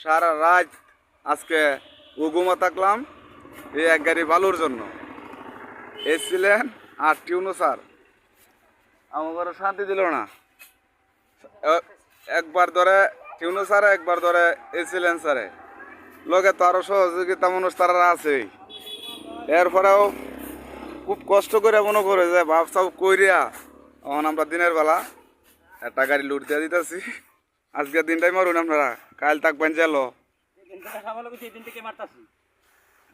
সারা রাত আজকে উগুমা থাকলাম এই এক গাড়ি বালুর জন্য। এসছিলেন আর টিউনো স্যার। আমার শান্তি দিল না। একবার ধরে টিউনো স্যারে, একবার ধরে এসছিলেন স্যারে। লোকে তো আরও সহযোগিতা মানুষ তারা আছেই। এরপরেও খুব কষ্ট করে মনে করে যে ভাব সাব কইরিয়া এখন আমরা দিনের বেলা একটা গাড়ি লুট দিয়ে দিতেছি। আজকে দিনটাই মারুন আপনারা। কাল তাক থাকবেন জেলো।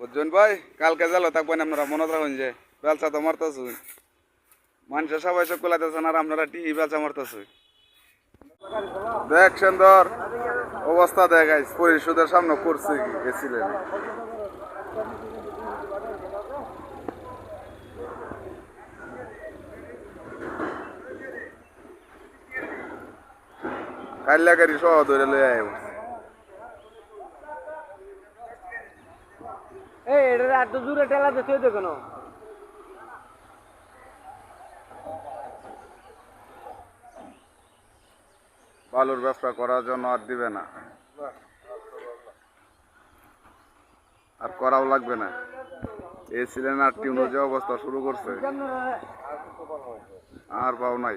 বুঝছেন ভাই? কালকে জেলো থাকবেন আপনারা, মনে রাখুন যে বেলচা তো মারতেছুন মানুষের সবাই সব কোলাইতেছেন আর আপনারা টিহি বেলচা মারতেছুন দেখ সুন্দর অবস্থা দেখাইস পরিষদের সামনে করছে গেছিলেন। কাল্লা গাড়ি সহ ধরে লই আইব এই এটা এত দূরে ঠেলা দিতে হইতো কেন বালুর ব্যবসা করার জন্য আর দিবে না। আর করাও লাগবে না। এই ছিলেন আর টিউনো যে অবস্থা শুরু করছে আর পাও নাই।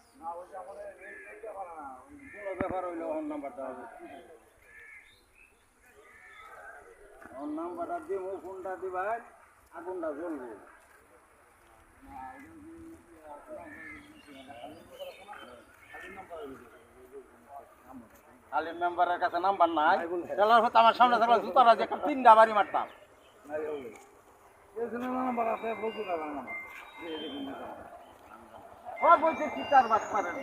ব্যাপার হইল ওর নাম্বার দেওয়া ওর নাম্বারটা দিব ফোনটা দিবাই আগুনটা জ্বলবে। মেম্বারের কাছে নাম্বার নাই। চলার হতো আমার সামনে থাকলে জুতারা যে তিনটা বাড়ি মারতাম। ও বলছে কি চার বাস মারেন